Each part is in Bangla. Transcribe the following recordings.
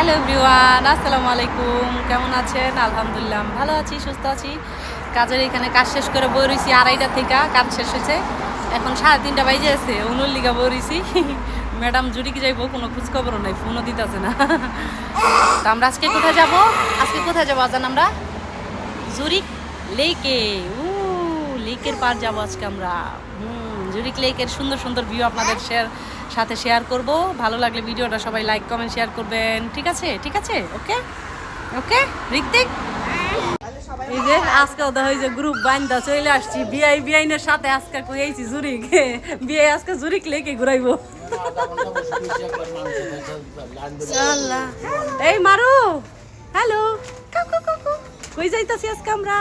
হ্যালো এভরিওয়ান আসসালামু আলাইকুম কেমন আছেন? আলহামদুলিল্লাহ ভালো আছি, সুস্থ আছি। কাজের এখানে কাজ শেষ করে বই রয়েছি আড়াইটা থেকে, কাজ শেষ হয়েছে। এখন সাড়ে তিনটা বাজে আছে উনুর লিগা বই রয়েছি ম্যাডাম জুড়ি কি যাইবো, কোনো খোঁজখবরও নাই, ফোনও দিতেছে না। তো আমরা আজকে কোথায় যাব? আজকে কোথায় যাব আজান আমরা? জুরিক লেকে। উ লেকের পার যাব আজকে আমরা। জুরিক লেকের সুন্দর সুন্দর ভিউ আপনাদের শেয়ার সাথে শেয়ার করব। ভালো লাগলে ভিডিওটা সবাই লাইক কমেন্ট শেয়ার করবেন। ঠিক আছে? ঠিক আছে? ওকে ওকে ঋত্বিক? এই যে আজকে ওদের ওই যে গ্রুপ বান্ধা চলে আসছি। বিআই, বিআইনের সাথে আজকে কইছি জুরিক বিআই আজকে জুরিক লেকে ঘুরাইবো। এই মারু! হ্যালো! কই যাইতাছি আজকে আমরা?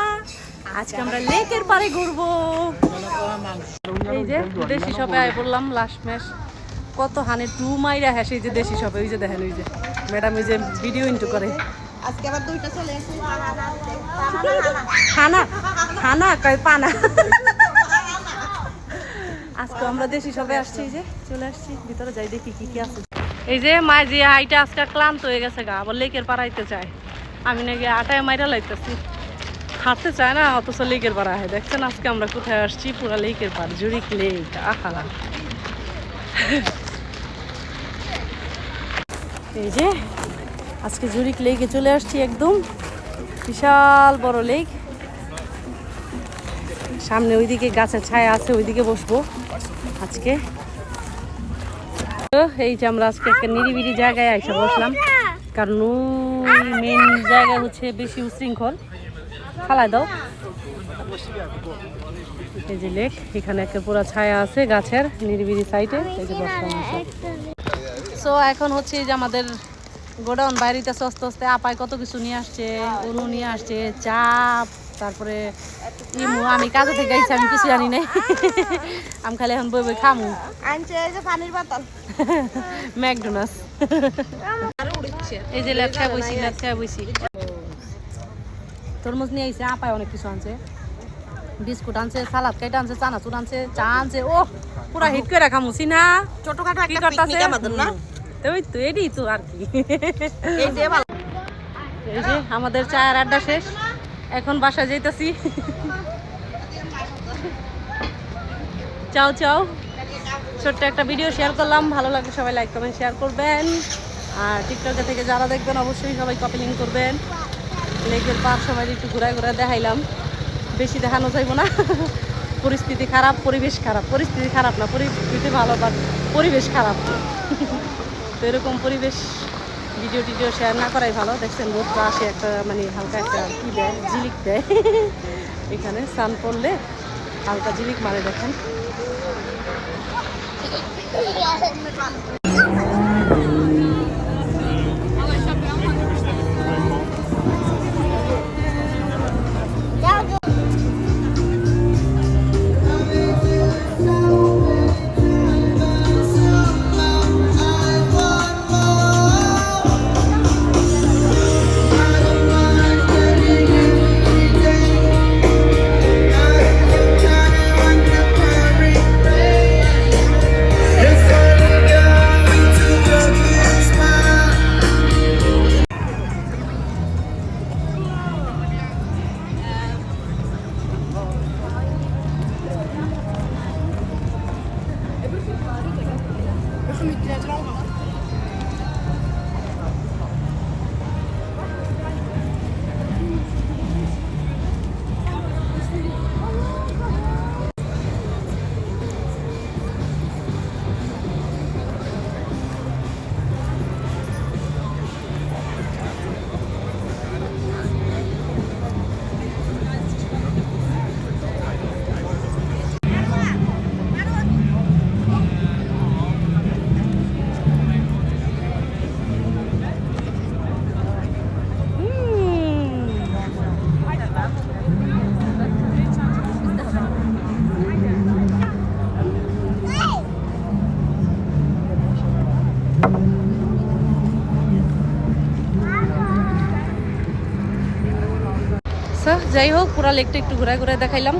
আজকে আমরা লেকের পারে ঘুরবো। এই যে দেশি শপে আয় বললাম লাস্ট ম্যাচ কত হানে টু মাইরা হ্যাঁ সেই যে দেশি শপে ওই যে দেখেন ওই যে ম্যাডাম ওই যে ভিডিও ইন্টু করে। আজকে আবার দুইটা চলে খানা খানা কয় পানা। আজকে আমরা দেশি সবে আসছি যে চলে আসছি ভিতরে যাই দেখি কি কি আছে। এই যে যে আজকে ক্লান্ত হয়ে গেছে গা আবার লেকের পাড়াইতে চায় আমি নাকি আটায় মাইরা লাইতেছি। হাঁটতে চায় না, অথচ লেকের পাড়া হয় দেখছেন, আজকে আমরা কোথায় আসছি? পুরা লেকের পাড় জুরিক লেক। আহা এই যে, আজকে জুরিক লেকে চলে আসছি একদম। বিশাল বড় লেক। সামনে ওইদিকে গাছের ছায়া আছে, ওইদিকে বসবো আজকে। এই যে আমরা আজকে একটা নিরিবিলি জায়গায় এসে বসলাম। কারণ মেন জায়গা হচ্ছে বেশি উশৃঙ্খল। ফালাই দাও। এই যে লেক এখানে একটা পুরো ছায়া আছে গাছের নিরিবিলি সাইডে এই যে সো এখন হচ্ছে যে আমাদের গোডাউন বাইরেতে আস্তে আস্তে আপায় কত কিছু নিয়ে আসছে উনু নিয়ে আসছে চাপ তারপরে ইমু আমি কাজে থেকে গেছি আমি কিছু জানি নাই। আমি খালি এখন বই বই খামু। আনছে এই যে পানির বোতল। ম্যাকডোনাস এই যে লেটকায় বইছি লেটকায় বইছি। তরমুজ নিয়ে আইছে আপায় অনেক কিছু আনছে। বিস্কুট আনছে সালাদ কাইটা আনছে চানাচুর আনছে চা আনছে ও পুরা হিট করে খামুছি না ছোটখাটো একটা পিকনিক আমাদের না? তো ওই তো এডি তো আর কি। এই যে এই যে আমাদের চায়ের আড্ডা শেষ। এখন বাসায় যাইতাছি। চাও চাও। ছোট্ট একটা ভিডিও শেয়ার করলাম। ভালো লাগলে সবাই লাইক কমেন্ট শেয়ার করবেন। আর টিকটকে থেকে যারা দেখবেন অবশ্যই সবাই কপি লিঙ্ক করবেন। লেকের পার সবাই একটু ঘুরায় ঘুরায় দেখাইলাম, বেশি দেখানো যাইব না। পরিস্থিতি খারাপ, পরিবেশ খারাপ। পরিস্থিতি খারাপ না, পরিস্থিতি ভালো বাট পরিবেশ খারাপ। তো এরকম পরিবেশ ভিডিও টিডিও শেয়ার না করাই ভালো। দেখছেন রোদটা আসে একটা মানে হালকা একটা কি দেয়? জিলিক দেয়। এখানে স্নান করলে হালকা জিলিক মারে দেখেন। সো যাই হোক, পুরা লেকটা একটু ঘুরায় ঘুরায় দেখাইলাম।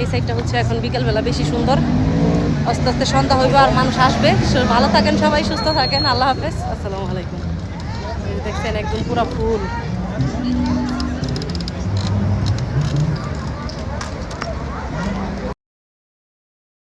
এই সাইডটা হচ্ছে এখন বিকেলবেলা বেশি সুন্দর। আস্তে আস্তে সন্ধ্যা হইব আর মানুষ আসবে। ভালো থাকেন সবাই, সুস্থ থাকেন। আল্লাহ হাফেজ। আসসালামু আলাইকুম। দেখছেন একদম পুরা ফুল।